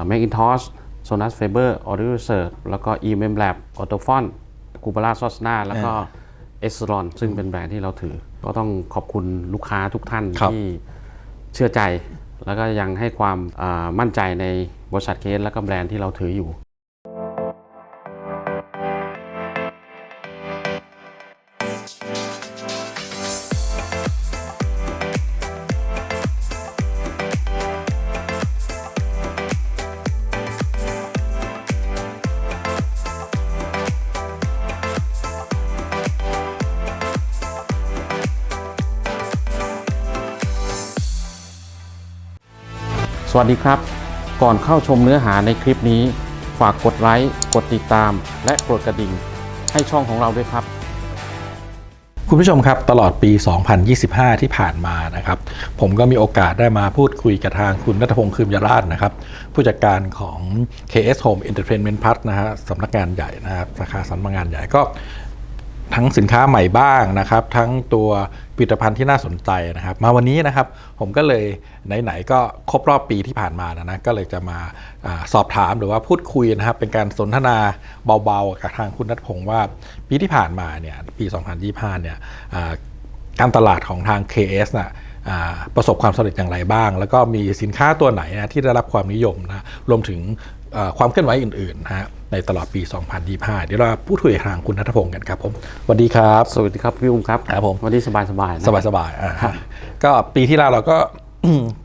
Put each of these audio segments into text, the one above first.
อ่า Macintosh Sonos Faber Audio Research แล้วก็ EMM Lab Autofon c u b a l a Sosna แล้วก็ e x r o n ซึ่งเป็นแบรนด์ที่เราถือ ก็ต้องขอบคุณลูกค้าทุกท่านครับที่เชื่อใจ แล้วก็ยังให้ความอ่ามั่นใจในบริษัทเคสและก็แบรนด์ที่เราถืออยู่ สวัสดีครับ ก่อนเข้าชมเนื้อหาในคลิปนี้ ฝากกดไลค์กดติดตาม และกดกระดิ่ง ให้ช่องของเราด้วยครับ คุณผู้ชมครับตลอดปี 2025 ที่ผ่านมานะครับ ผมก็มีโอกาสได้มาพูดคุยกับทางคุณนัทพงศ์คืมยราชนะครับ ผู้จัดการของ KS Home Entertainment Plus นะฮะสำนักงานใหญ่นะครับสาขาสำนักงานใหญ่ก็ ทั้งสินค้าใหม่บ้างนะครับ ทั้งตัวผลิตภัณฑ์ที่น่าสนใจนะครับ มาวันนี้นะครับผมก็เลยไหนๆก็ครบรอบปีที่ผ่านมาแล้วนะก็เลยจะมาอสอบถามหรือว่าพูดคุยนะครับ เป็นการสนทนาเบาๆกับทางคุณนัทพงศ์ว่าปีที่ผ่านมาเนี่ยปี 2025 เนี่ยการตลาดของทาง KS น่ะอ่าประสบความสำเร็จอย่างไรบ้าง แล้วก็มีสินค้าตัวไหนนะที่ได้รับความนิยมนะรวมถึง ความเคลื่อนไหวอื่นๆนะฮะในตลอดปี 2025 เดี๋ยวเราพูดคุยกับทางคุณนัทพงศ์กันครับผมสวัสดีครับ สวัสดีครับพี่อุ้มครับครับผมวันนี้สบายสบายๆนะสบายสบายๆอ่าก็ปีที่แล้วเราก็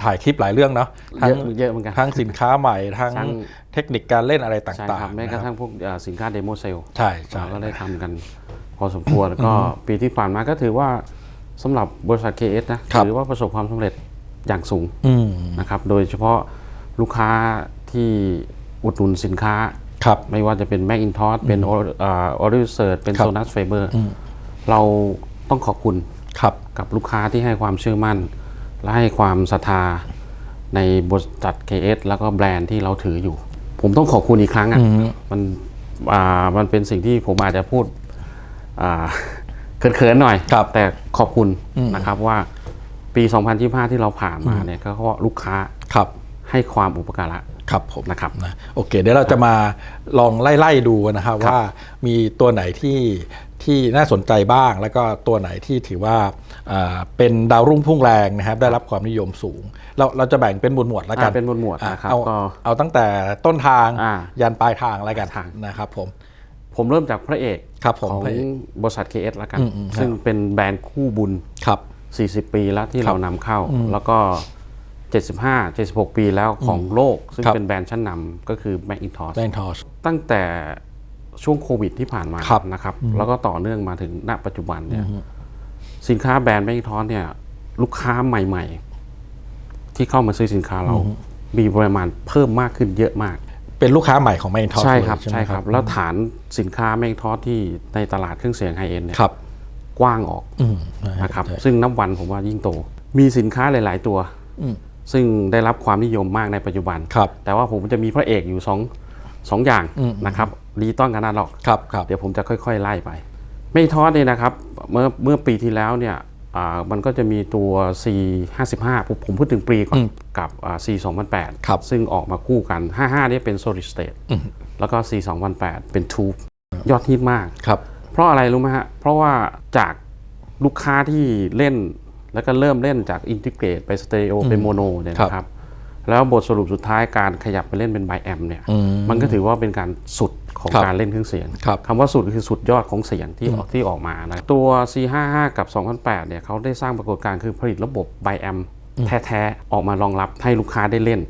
ถ่ายคลิปหลายเรื่องเนาะทั้เยงอะเยอะเหมือนกันทั้งสินค้าใหม่ทั้งทั้งเทคนิคการเล่นอะไรตใช่่าครังบๆแม้กนะระคทั่รับงพวกเอ่อสินค้าเดโมเซลใช่ใช่เราก็ได้ทำกันพอสมควรแล้วก็ปีที่ผ่านมาก็ถือว่าสำหรับบริษัท KS นะครับถือว่าประสบความสำเร็จอย่างสูงอืมนะครับโดยเฉพาะลูกค้าที่ อุดหนุนสินค้า ครับ ไม่ว่าจะเป็น Macintosh เป็น Audio Research เป็นครับ Sonos Faber เราต้องขอบคุณครับ กับลูกค้าที่ให้ความเชื่อมั่น และให้ความศรัทธาในบริษัท KS แล้วก็แบรนด์ที่เราถืออยู่ ผมต้องขอบคุณอีกครั้งอะมันอ่ามันเป็นสิ่งที่ผมอาจจะพูดอ่า เขินๆหน่อย ครับ แต่ขอบคุณนะครับว่าปี 2025 ที่เราผ่านมาเนี่ยก็เพราะลูกค้า ครับ ให้ความอุปการะ ครับผมนะครับนะโอเค เดี๋ยวเราจะมาลองไล่ๆดูนะครับว่ามีตัวไหนที่ที่น่าสนใจบ้าง แล้วก็ตัวไหนที่ถือว่าอ่าเป็นดาวรุ่งพุ่งแรงนะครับ ได้รับความนิยมสูง เราเราจะแบ่งเป็นหมวดหมวดๆแล้วกันอ่าเป็นหมวดๆอะนะครับเอาก็เอาตั้งแต่ต้นทางอ่ายันปลายทางแล้วกันทางนะครับผมผมเริ่มจากพระเอกครับผมของพระเอกบริษัท KS แล้วกันอืมอืมซึ่งเป็นแบรนด์คู่บุญครับ40 ปีแล้วที่เรานำเข้า แล้วก็ 75 76 ปีแล้วของโลก ซึ่งครับ เป็นแบรนด์ชั้นนำก็คือ Macintosh แบงทอช ตั้งแต่ช่วงโควิดที่ผ่านมาครับนะครับ แล้วก็ต่อเนื่องมาถึงณปัจจุบันเนี่ยสินค้าแบรนด์ Macintosh เนี่ย ลูกค้าใหม่ ๆ ที่เข้ามาซื้อสินค้าเรา มีปริมาณเพิ่มมากขึ้นเยอะมาก เป็นลูกค้าใหม่ของแมงทอชใช่ครับใช่ใช่ไหมครับ แล้วฐานสินค้า Macintosh ที่ในตลาดเครื่องเสียงไฮเอ็นเนี่ยครับกว้างออกอืมนะครับ ซึ่งนับวันผมว่ายิ่งโต มีสินค้าหลาย ๆ ตัวอืม ซึ่งได้รับความนิยมมากในปัจจุบัน ครับ แต่ว่าผมจะมีพระเอกอยู่สองสองอย่างอืม นะครับดีต้อนกันนาล็อก ครับครับ เดี๋ยวผมจะค่อยๆ ไล่ไป ไม่ทอดเนี่ยนะครับ เมื่อเมื่อปีที่แล้วเนี่ยอ่ามันก็จะมีตัว C 55ผมผมพูดถึงปีก่อน กับอ่า C 2008ครับซึ่งออกมาคู่กัน 55เนี่ยเป็น solid state แล้วก็ C 2008เป็น tube ยอดฮิตมาก ครับ เพราะอะไรรู้ไหมฮะ เพราะว่าจากลูกค้าที่เล่น แล้วก็เริ่มเล่นจากอินทิเกรตไปสเตอริโอเป็นโมโนเนี่ยครับนะครับแล้วบทสรุปสุดท้ายการขยับไปเล่นเป็นไบแอมเนี่ยอืมมันก็ถือว่าเป็นการสุดของครับการเล่นเครื่องเสียงครับคำว่าสุดคือสุดยอดของเสียงที่ออกที่ออกมานะตัว C55 กับ 2008เนี่ยเขาได้สร้างปรากฏการณ์คือผลิตระบบไบแอมแท้ๆ ออกมารองรับให้ลูกค้าได้เล่น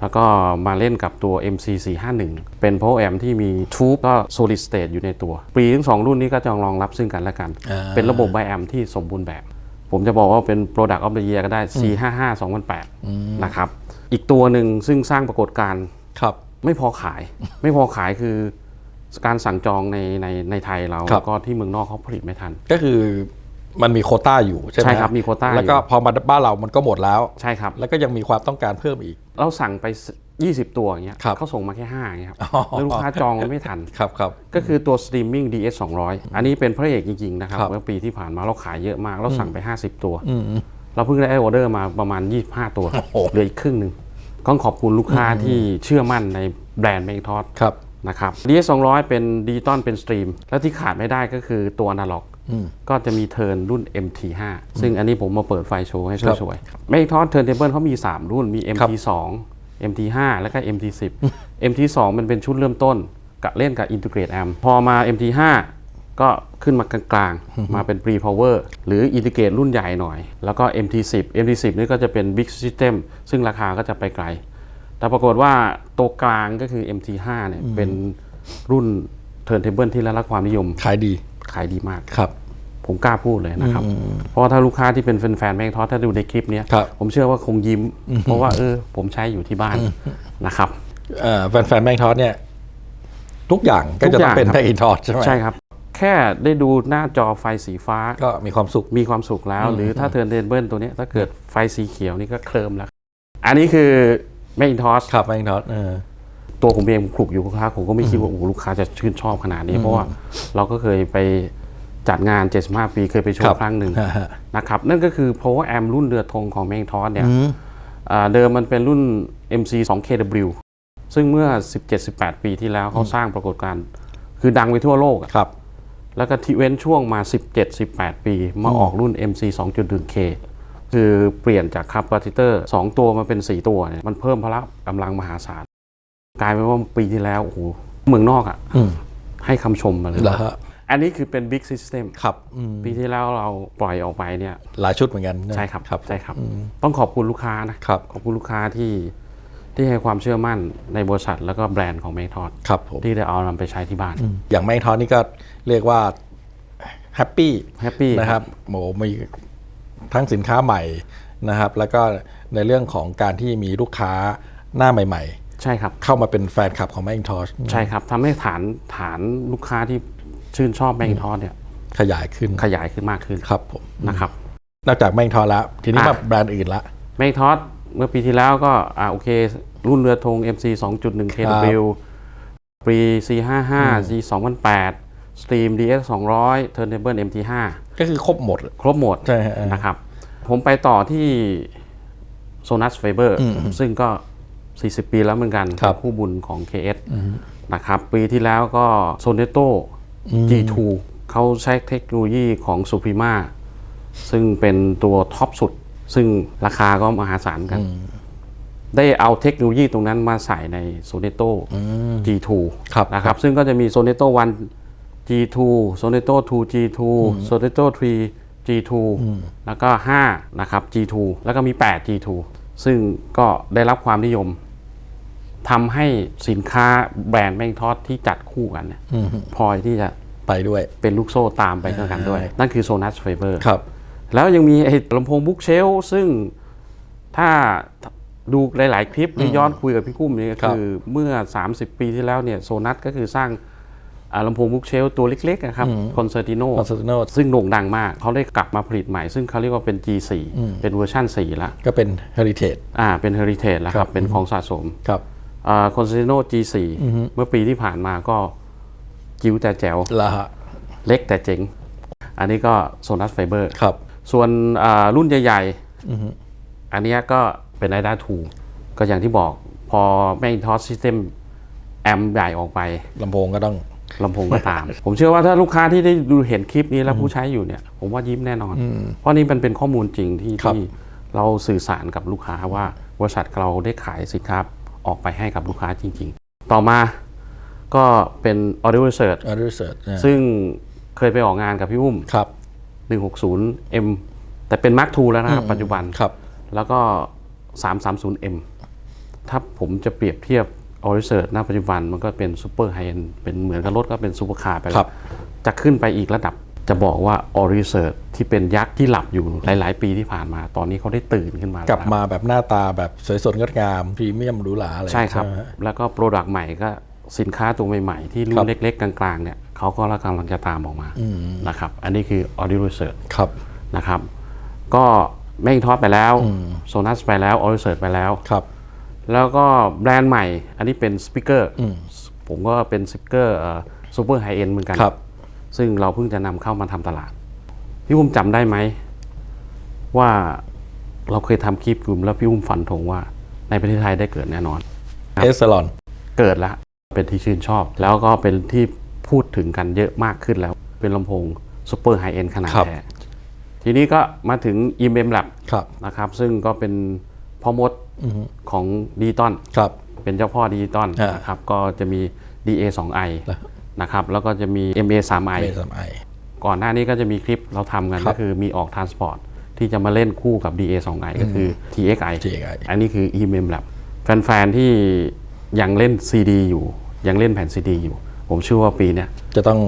แล้วก็มาเล่นกับตัว MC451 เป็น Power Amp ที่มีทูบก็ Solid State อยู่ในตัว ปีทั้งสองรุ่นนี้ก็จะรองรับซึ่งกันและกันอ่าเป็นระบบ Bi Amp ที่สมบูรณ์แบบ ผมจะบอกว่าเป็น Product of the Year ก็ได้ C55 2008 นะครับ อีกตัวหนึ่งซึ่งสร้างปรากฏการณ์ครับไม่พอขาย ไม่พอขายคือการสั่งจองในในในไทยเราครับแล้วก็ที่เมืองนอกเขาผลิตไม่ทัน ก็คือมันมีโควต้าอยู่ใช่ไหมใช่ครับมีโควต้าอยู่แล้วก็พอมาบ้านเรามันก็หมดแล้วใช่ครับ แล้วก็ยังมีความต้องการเพิ่มอีก เราสั่งไป20 ตัวอย่างเงี้ยครับเขาส่งมาแค่5อย่างเงี้ยครับอ๋อ แล้วลูกค้าจองไม่ทัน ครับครับ ก็คือตัว Streaming DS 200 อันนี้เป็นพระเอกจริง ๆ นะครับครับ เมื่อปีที่ผ่านมาเราขายเยอะมาก เราสั่งไป 50 ตัว อืม เราเพิ่งได้ออเดอร์มาประมาณ 25 ตัวโอ้โห เหลืออีกครึ่งหนึ่งต้องขอบคุณลูกค้าที่เชื่อมั่นในแบรนด์แมงทอดครับ นะครับ DS 200 เป็นดิจิตอลเป็นสตรีม แล้วที่ขาดไม่ได้ก็คือตัวอนาล็อก ก็จะมีเทิร์นรุ่น MT5 ซึ่งอันนี้ผมมาเปิดไฟโชว์ให้ครับสวยๆแมงทอดเทิร์นเทเบิลเขามี 3 รุ่นมี MT2 MT5 แล้วก็ MT10 MT2 มันเป็นชุดเริ่มต้นกับเล่นกับ Integrate Amp พอมา MT5 ก็ขึ้นมากลางๆ มาเป็น Pre Power หรือ Integrate รุ่นใหญ่หน่อย แล้วก็ MT10 MT10 นี่ก็จะเป็น Big System ซึ่งราคาก็จะไปไกล แต่ปรากฏว่าตัวกลางก็คือ MT5 เนี่ยเป็นรุ่น Turntable ที่ได้รับความนิยม ขายดี ขายดีมากครับ ผมกล้าพูดเลยนะครับ เพราะว่าถ้าลูกค้าที่เป็นแฟนๆแมงทอดถ้าดูในคลิปเนี้ยครับผมเชื่อว่าคงยิ้ม เพราะว่าเออผมใช้อยู่ที่บ้านนะครับเอ่อแฟนๆแมงทอดเนี่ย ทุกอย่างก็ทุจะกอต้อย่างงเป็นครับแมงทอดใช่ไหมใช่ครับแค่ได้ดูหน้าจอไฟสีฟ้าก็มีความสุขมีความสุขแล้ว หรือถ้าเทิร์นเทเบิลตัวเนี้ยถ้าเกิดไฟสีเขียวนี่ก็เคลิมแล้ว อันนี้คือแมงทอสครับแมงทอดเออตัวผมเองคลุกอยู่ลูกค้าผมก็ไม่คิดว่าโอ้โหลูกค้าจะชื่นชอบขนาดนี้เพราะว่าเราก็เคยไป จัดงาน 75 ปีเคยไปโชครัว์บครั้งหนึ่งฮะฮะ นะครับ นั่นก็คือ power amp รุ่นเรือธงของแมงทอสเนี่ยอ่าเดิมมันเป็นรุ่น MC 2 KW ซึ่งเมื่อ 17-18 ปีที่แล้วเขาสร้างปรากฏการณ์คือดังไปทั่วโลกอะครับ แล้วก็ที่เว้นช่วงมา 17-18 ปี มาออกรุ่น MC 2.1K คือเปลี่ยนจากคับปาติเตอร์ 2 ตัวมาเป็น 4 ตัวเนี่ยมันเพิ่มพละกำลังมหาศาล กลายเป็นว่าปีที่แล้ว โอ้โหเมืองนอกอะ่ะอืมให้คำชมมาเลยเหรอฮะ อันนี้คือเป็น Big System ครับอืมปีที่แล้วเราปล่อยออกไปเนี่ยหลายชุดเหมือนกันนะใช่ครับครับ ใช่ครับ ต้องขอบคุณลูกค้านะครับ ขอบคุณลูกค้าที่ที่ให้ความเชื่อมั่นในบริษัทแล้วก็แบรนด์ของแมงทอดครับผม ที่ได้เอานำไปใช้ที่บ้าน อย่างแมงทอดนี่ก็เรียกว่าแฮปปี้แฮปปี้นะครับโหมีทั้งสินค้าใหม่นะครับ แล้วก็ในเรื่องของการที่มีลูกค้าหน้าใหม่ ใช่ครับ ๆ เข้ามาเป็นแฟนคลับของแมงทอดใช่ครับทำให้ฐานฐานลูกค้าที่ ชื่นชอบแมงทอดเนี่ยขยายขึ้นขยายขึ้นมากขึ้นครับผมนะครับ นอกจากแมงทอดแล้วทีนี้อะมาแบรนด์อื่นละแมงทอดเมื่อปีที่แล้วก็อ่าโอเค รุ่นเรือธง MC 2.1 KW ปี C55 G 2008 Stream DX 200 Turntable MT5 ก็คือครบหมด ครบหมดใช่ฮะนะครับ ผมไปต่อที่ Sonus Fiber ซึ่งก็ 40 ปีแล้วเหมือนกันครับเป็นคู่บุญของ KS นะครับ ปีที่แล้วก็ Soneto G2 เขาใช้เทคโนโลยีของ Suprema ซึ่งเป็นตัวท็อปสุด ซึ่งราคาก็มหาศาลกัน ได้เอาเทคโนโลยีตรงนั้นมาใส่ใน Soneto G2 ครับนะครับ ซึ่งก็จะมี Soneto 1 G2 Soneto 2 G2 Soneto 3 G2 แล้วก็5นะครับ G2 แล้วก็มี 8 G2 ซึ่งก็ได้รับความนิยม ทำให้สินค้าแบรนด์แมงทอดที่จัดคู่กันเนี่ยพลอยที่จะไปด้วยเป็นลูกโซ่ตามไปด้วยกันด้วย นั่นคือ Sonas Fiber ครับ แล้วยังมีไอ้ลำโพงบุ๊กเชลซึ่งถ้าดูหลาย ๆ คลิปหรือย้อนคุยกับพี่กุ้มเนี่ยครับคือเมื่อ 30 ปีที่แล้วเนี่ยโซนัสก็คือสร้างอ่าลำโพงบุ๊กเชลตัวเล็ก ๆ นะครับคอนเซอร์ติโนคอนเสิร์ตโนซึ่งโด่งดังมาก เขาได้กลับมาผลิตใหม่ ซึ่งเขาเรียกว่าเป็น G4 เป็นเวอร์ชัน4แล้วก็เป็น Heritage อ่าเป็นเฮอริเทจแล้วคครัรับบเป็นของสะสมครับ คอนเซอร์ติโน G4 เมื่อปีที่ผ่านมาก็จิ๋วแต่แจ๋วละฮะเล็กแต่เจ๋ง อันนี้ก็โซนัสไฟเบอร์ครับส่วนอ่ารุ่นใหญ่ๆอันเนี้ยก็เป็นไอด้าทูก็อย่างที่บอกพอแมงทอสซิสเต็มแอมใหญ่ออกไปลำโพงก็ต้องลำโพงก็ตาม ผมเชื่อว่าถ้าลูกค้าที่ได้ดูเห็นคลิปนี้แล้วผู้ใช้อยู่เนี่ย ผมว่ายิ้มแน่นอน เพราะนี่มันเป็นข้อมูลจริงที่ครับที่เราสื่อสารกับลูกค้าว่าบริษัทเราได้ขายสินค้า ออกไปให้กับลูกค้าจริง ๆ ต่อมาก็เป็น Audio Research a Research นะซึ่งเคยไปออกงานกับพี่อุ้ม ครับ 160M แต่เป็น Mark II แล้วนะครับปัจจุบัน ครับ แล้วก็ 330M ถ้าผมจะเปรียบเทียบ o r i s e r ณปัจจุบันมันก็เป็นซูเปอร์ไฮเอนเป็นเหมือนกับรถก็เป็นซูเปอร์คาร์ไปครัแล้วบ จะขึ้นไปอีกระดับ จะบอกว่า o r i s e r ที่เป็นยักษ์ที่หลับอยู่หลาย ๆ ปีที่ผ่านมา ตอนนี้เขาได้ตื่นขึ้นมาแล้วกลับครับมาแบบหน้าตาแบบสวยสดงดงามพรีเมียมหรูหราอะไรใช่ครับไหมฮะแล้วก็โปรดักต์ใหม่ก็สินค้าตัวใหม่ ๆ ที่รุ่ครันบเล็ก ๆ กลาง ๆ เนี่ยเขาก็กำลังจะตามออกมานะครับ อันนี้คือ Audio Research ครับนะครับ ก็แม่งทอดไปแล้วโซนัสไปแล้วออริเซิร์ไปแล้วครับแล้วก็แบรนด์ใหม่ อันนี้เป็นสปีกเกอร์ผมก็เป็นสปีกเกอร์ซูเปอร์ไฮเอ็นเหมือนกันครับ ซึ่งเราเพิ่งจะนำเข้ามาทำตลาด พี่อุ้มจำได้ไหม ว่าเราเคยทำคลิปกลุ่มแล้วพี่อุ้มฝันถงว่าในในประเทศไทยได้เกิดแน่นอนเอสลอนเกิดแล้วเป็นที่ชื่นชอบ แล้วก็เป็นที่พูดถึงกันเยอะมากขึ้นแล้ว เป็นลำโพงซูเปอร์ไฮเอ็นขนาดครับแท้ทีนี้ก็มาถึง e m m Lab ครับนะครับ ซึ่งก็เป็นพ่อมดของดิจิตอลครับเป็นเจ้าพ่อดิจิตอลอ่านนะครับ ก็จะมี DA 2 i แล้ว นะครับแล้วก็จะมี MA 3 i เมสไอก่อนหน้านี้ก็จะมีคลิปเราทำกันครัก็บคือมีออก Transport ที่จะมาเล่นคู่กับ DA 2 i ก็คือ TXI TXI อันนี้คือ e m m Lab แฟนๆที่ยังเล่น CD อยู่ ยังเล่นแผ่น CD อยู่ ผมเชื่อว่าปีเนี้ยจะต้อง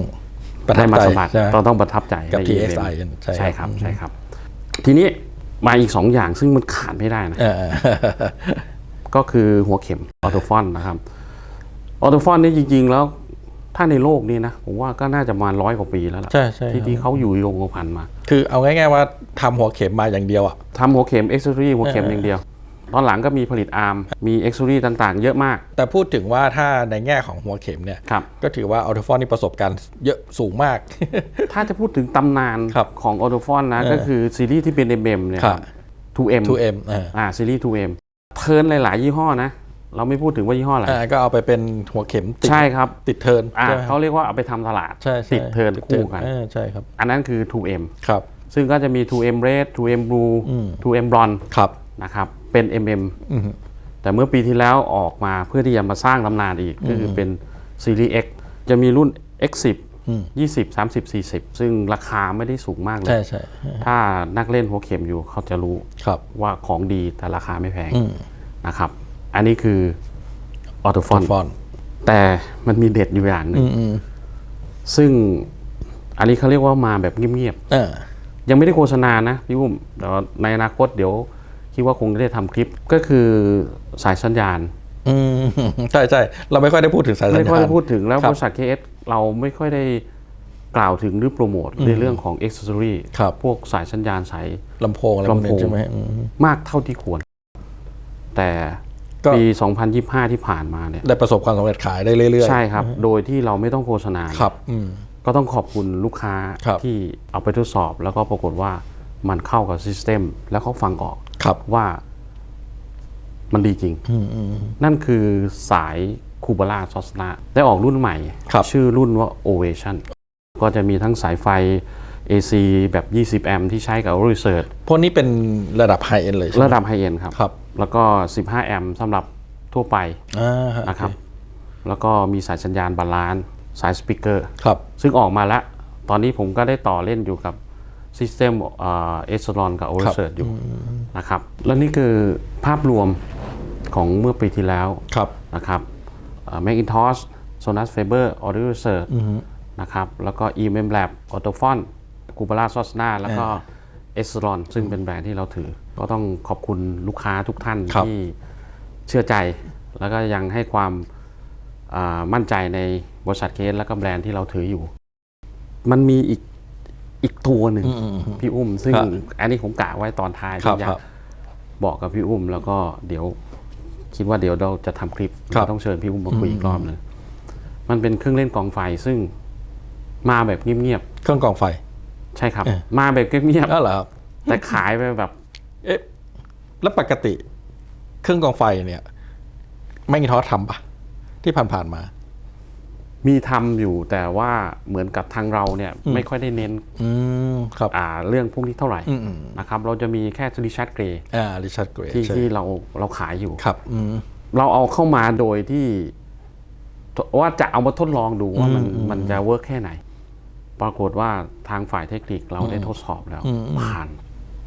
ประทัได้บมาใจสัมผัสใช่ไหม ต้องต้องประทับใจกับใน TXI EMM ใช่ใช่คครัรับบใช่ครับ ทีนี้มาอีก 2 อย่างซึ่งมันขาดไม่ได้นะ เออ ก็คือหัวเข็มออโตฟอนนะครับออโตฟอนนี่จริง ๆ แล้ว ถ้าในโลกนี้นะผมว่าก็น่าจะประมาร้อยกว่าปีแล้วล่ะใช่ใช่ที่ที่เขาอยู่ยงกับพันมา คือเอาง่ายๆว่าทำหัวเข็มมาอย่างเดียวอะทำหัวเข็มเอ็กซ์ตรีหัวเข็มเออออย่างเดียว ตอนหลังก็มีผลิตอาร์มมีเอ็กซ์ตรีต่างๆ เยอะมาก แต่พูดถึงว่าถ้าในแง่ของหัวเข็มเนี่ยครับก็ถือว่าอัลตฟอนนี่ประสบการณ์เยอะสูงมาก ถ้าจะพูดถึงตำนานครับของออโตฟอนนะเออก็คือซีรีส์ที่เป็น MM เนี่ยครับ 2M 2M อ่าอ่าซีรีส์ 2M เทิร์นหลายๆยี่ห้อนะ เราไม่พูดถึงว่ายี่ห้ออะไรอ่าก็เอาไปเป็นหัวเข็มติดใช่ครับติดเทิร์นอ่าใช่ไหมเขาเรียกว่าเอาไปทำตลาดใช่ใช่ติดเทิร์นคู่กันเออใช่ครับ อันนั้นคือ 2M ครับซึ่งก็จะมี 2M Red 2M Blue 2M Blonde ครับนะครับเป็น MM อืมแต่เมื่อปีที่แล้วออกมาเพื่อที่จะมาสร้างตำนานอีกก็คือเป็นซีรีส์ X จะมีรุ่น X10 20 30 40 ซึ่งราคาไม่ได้สูงมากเลใช่ยใช่ถ้านักเล่นหัวเข็มอยู่เขาจะรู้ครับว่าของดีแต่ราคาไม่แพงอืมนะครับ อันนี้คือออโตฟอน ฟอนแต่มันมีเด็ดอยู่อย่างหนึ่อืงมอืมซึ่งอันนี้เขาเรียกว่ามาแบบเงียบเออ ๆ ยังไม่ได้โฆษณานะพี่อุ้มแต่ว่าในอนาคตเดี๋ยวคิดว่าคงจะได้ทำคลิปก็คือสายสัญญาณ อืมใช่ใช่เราไม่ค่อยได้พูดถึงสายสัญไม่ญาณค่อยได้พูดถึงแล้วครับ บริษัท KS เราไม่ค่อยได้กล่าวถึงหรือโปรโมทในเรื่องของ a อ c e s s o r y ครับพวกสายสัญญาณสาย ลำโพงอะไรพวกนี้ลำโพง ใช่ไหมอืมมากเท่าที่ควร แต่ ก็ ปี 2025 ที่ผ่านมาเนี่ยได้ประสบความสำเร็จขายได้เรื่อยๆใช่ครับ โดยที่เราไม่ต้องโฆษณา ครับอืม ก็ต้องขอบคุณลูกค้าครับ ที่เอาไปทดสอบ แล้วก็ปรากฏว่ามันเข้ากับซิสเต็มแล้วเขาฟังออกครับว่ามันดีจริง อืมอืม นั่นคือสายคูบาร่าซอสนาได้ออกรุ่นใหม่ ครับ ชื่อรุ่นว่า Ovation ก็จะมีทั้งสายไฟ AC แบบ 20 แอมป์ที่ใช้กับ Research พวกนี้เป็นระดับไฮเอ็นเลยใช่ไหมระดับไฮเอ็นครับ ครับ แล้วก็ 15 แอมป์สำหรับทั่วไปอ่าฮนะครับ แล้วก็มีสายสัญญาณบาลานซ์สายสปีกเกอร์ ครับ ซึ่งออกมาแล้ว ตอนนี้ผมก็ได้ต่อเล่นอยู่กับซิสเต็มเอสลอนกับ o r ครับ r เ s ิร์อยู่นะครับ แล้วนี่คือภาพรวมของเมื่อปีที่แล้วครับ นะครับแมคอินทอสโซนัสเฟเบอร์ออเดอร์เซิร์นะครับ แล้วก็ e m m Lab a u t o f o n กูบาร่าซอสนาแล้วก็เอสลอนซึ่งเป็นแบรนด์ที่เราถือ ก็ต้องขอบคุณลูกค้าทุกท่านครับ ที่เชื่อใจ แล้วก็ยังให้ความอ่ามั่นใจในบริษัทเคสแล้วก็แบรนด์ที่เราถืออยู่ มันมีอีกอีกตัวหนึ่งพี่อุ้ม ซึ่งครับอันนี้ผมกะไว้ตอนท้ายครับที่อยาครักบบอกกับพี่อุ้ม แล้วก็เดี๋ยวคิดว่าเดี๋ยวเราจะทำคลิปครับเราต้องเชิญพี่อุ้มมาคุยอีกรอบหนึงมันเป็นเครื่องเล่นกองไฟซึ่งมาแบบเงียบเครื่องกรองไฟ ๆใช่ครับ เออ มาแบบเงียบอ้าวเหรอครับ ๆแต่ขายไปแบบ เอ๊ะ แล้วปกติเครื่องกรองไฟเนี่ยไม่กินทอสทำปะที่ผ่านๆมา มีทำอยู่แต่ว่าเหมือนกับทางเราเนี่ยไม่ค่อยได้เน้นอืมครับ อ่าเรื่องพวกนี้เท่าไหร่อืมอืม นะครับ เราจะมีแค่ริชาร์ดเกรย์อ่าริชาร์ดเกรย์ที่ใช่ที่เราเราขายอยู่ ครับอืม เราเอาเข้ามาโดยที่ว่าจะเอามาทดลองดูว่ามันมันจะเวิร์กแค่ไหน ปรากฏว่าทางฝ่ายเทคนิคเราได้ทดสอบแล้ว ผ่าน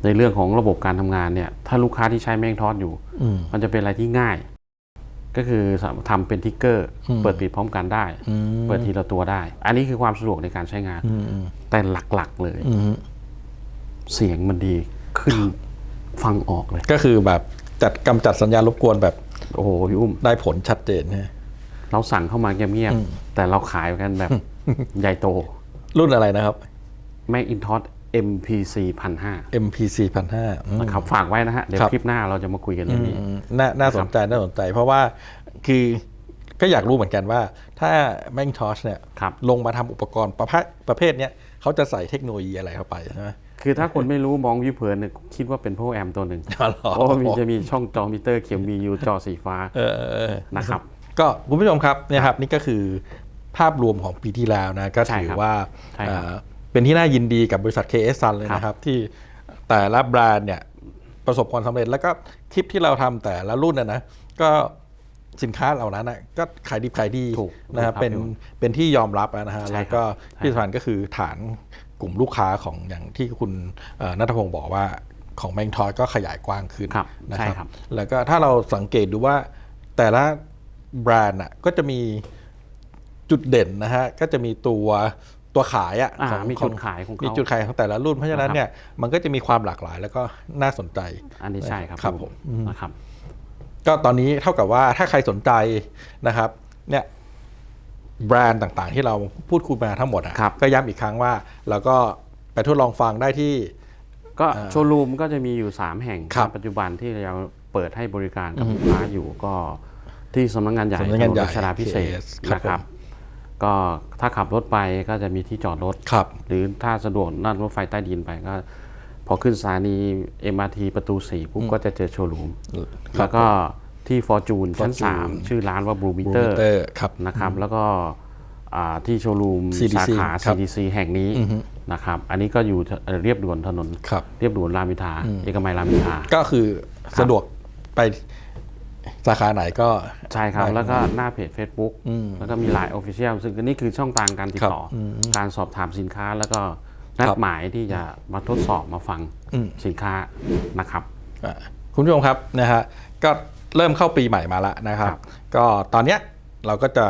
ในเรื่องของระบบการทำงานเนี่ย ถ้าลูกค้าที่ใช้แมงทอดอยู่อืมมันจะเป็นอะไรที่ง่าย ก็คือทำเป็นทิกเกอร์ เปิดปิดพร้อมกันได้อืมเปิดทีละตัวได้ อันนี้คือความสะดวกในการใช้งานอืมอืมแต่หลักๆเลยอืมเสียงมันดีขึ้นฟังออกเลย ก็คือแบบจัดกำจัดสัญญาณรบกวนแบบ โอ้โหพี่อุ้มได้ผลชัดเจนนะเราสั่งเข้ามาเงียบๆแต่เราขายกันแบบใหญ่โต รุ่นอะไรนะครับ Macintosh MPC 1005 MPC พันห้านะครับฝากไว้นะฮะ เดี๋ยวครับคลิปหน้าเราจะมาคุยกันเรื่องนี้น่าน่าสนใจน่าสนใจ เพราะว่าคือก็อยากรู้เหมือนกันว่า ถ้า Macintosh เนี่ยครับลงมาทำอุปกรณ์ประเภทประเภทเนี้ยเขาจะใส่เทคโนโลยีอะไรเข้าไปใช่ไหมคืคือถ้าคนไม่รู้มองวิวเผินเนี่ยคิดว่าเป็นพวกแอมตัวหนึ่งอ๋อเหรอเพราะว่ามีจะมีช่องจอมิเตอร์เขียวมียูจอสีฟ้าเออเออเออนะครับ ก็คุณผู้ชมครับเนี่ยครับนี่ก็คือภาพรวมของปีที่แล้วนะก็ใช่ถือครับว่าใช่ครับ เอ่อเป็นที่น่ายินดีกับบริษัท KS Sun เลยนะครับ ที่แต่ละแบรนด์เนี่ยประสบความสำเร็จแล้วก็คลิปที่เราทำแต่ละรุ่นนะนะก็สินค้าเหล่านั้นนะก็ขายดีขายดีถูกนะครับถูกครับเป็นพี่เป็นที่ยอมรับนะฮะใช่แล้วครับก็ใช่ที่สำคัญก็คือฐานกลุ่มลูกค้าของอย่างที่คุณเอ่อนัทพงศ์บอกว่าของแมงทอยก็ขยายกว้างขึ้นครับนะใช่ครับครับ แล้วก็ถ้าเราสังเกตดูว่าแต่ละแบรนด์อะก็จะมีจุดเด่นนะฮะก็จะมีตัว ตัวขายอะอ่าของมีขจุองดขายของเขามีจุดขายของแต่ละรุ่นเพราะฉะนั้นนะครับเนี่ยมันก็จะมีความหลากหลายแล้วก็น่าสนใจ อันนี้ใช่ครับครับผมนะครับ ก็ตอนนี้เท่ากับว่าถ้าใครสนใจนะครับ เนี่ยแบรนด์ต่างๆ ที่เราพูดคุยมาทั้งหมดอะครับก็ย้ำอีกครั้งว่าเราก็ไปทดลองฟังได้ที่ ก็โชว์รูมก็จะมีอยู่ 3 แห่งครับในปัจจุบันที่เราเปิดให้บริการกับลูกค้าอยู่ก็ที่สำนักงานใหญ่สำนักงานใหญ่ถรัชดาพิเศษ KS ครับนะครับผม ก็ถ้าขับรถไปก็จะมีที่จอดรถครับ หรือถ้าสะดวกนั่งรถไฟใต้ดินไปก็ พอขึ้นสถานี MRT ประตู4ปุ๊บก็จะเจอโชว์รูม แล้วก็ที่ฟอร์จูนชั้น Fortune 3ชื่อร้านว่าบลูมิบูเตอมิร์เตอร์ครับนะครับ แล้วก็อ่าที่โชว์รูม CDC สาขาครับ CDC แห่งนี้นะครับ อันนี้ก็อยู่เอ่อเรียบด่วนถนนครับเรียบด่วนรามอินทราเอกมัยรามอินทราก็คือสะดวกไป สาขาไหนก็ ใช่ครับได้แล้วก็หน้าเพจ Facebook แล้วก็มีหลาย Official ซึ่งนี่คือช่องทางการติดต่ออการสอบถามสินค้าแล้วก็นัดครับหมายที่จะมาทดสอบมาฟังสินค้านะครับ อะคุณผู้ชมครับนะฮะก็เริ่มเข้าปีใหม่มาแล้วนะครับ ครับก็ตอนเนี้ยเราก็จะ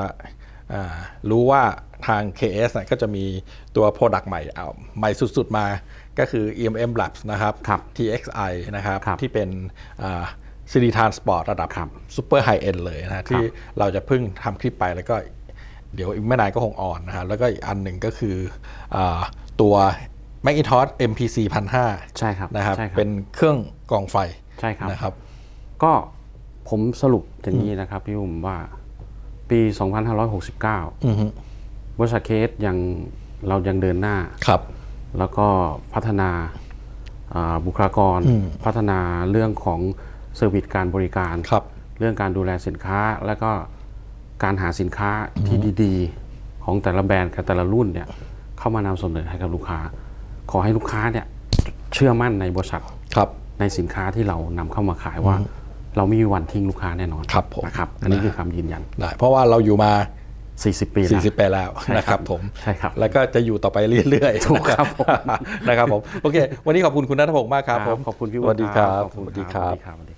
อ่ารู้ว่าทาง KS เนี่ยก็จะมีตัว Product ใหม่เอาใหม่สุดๆมาก็คือ EMM Labs นะครับ ครับ TXI นะครับ ครับที่เป็น ซีดีทานสปอร์ตระดับครับซูเปอร์ไฮเอ็นเลยนะฮะที่เราจะเพิ่งทำคลิปไปแล้วก็เดี๋ยวอีกไม่นานก็คงออนนะฮะแล้วก็อีกอันหนึ่งก็คืออาตัว Macintosh MPC 1005ใช่ครับนะครับใช่ครับเป็นเครื่องกรองไฟใช่ครับนะครับ ก็ผมสรุปอย่างนี้นะครับพี่อุ้มว่าปี 2569อือฮึบริษัทเคสยังเรายังเดินหน้าครับ แล้วก็พัฒนาอ่าบุคลากรพัฒนาเรื่องของ เซอร์วิสการบริการครับเรื่องการดูแลสินค้าแล้วก็การหาสินค้าที่ดีๆ ของแต่ละแบรนด์กับแต่ละรุ่นเนี่ยเข้ามานำเสนอให้กับลูกค้า ขอให้ลูกค้าเนี่ยเชื่อมั่นในบริษัทครับในสินค้าที่เรานำเข้ามาขายว่า เราไม่มีวันทิ้งลูกค้าแน่นอนครับผมนะครับอันนี้คือคำยืนยันได้เพราะว่าเราอยู่มา 40 ปีแล้ว40 ปีแล้วใช่นะคครัรับบผมใช่ครับ แล้วก็จะอยู่ต่อไปเรื่อยๆถูกครับผมนะครับผมโอเค วันนี้ขอบคุณคุณนัทพงศ์มากครับผมขอบคุณพี่สวัสดีครับขอบสคุณวัสดีครับสวัสดีครับ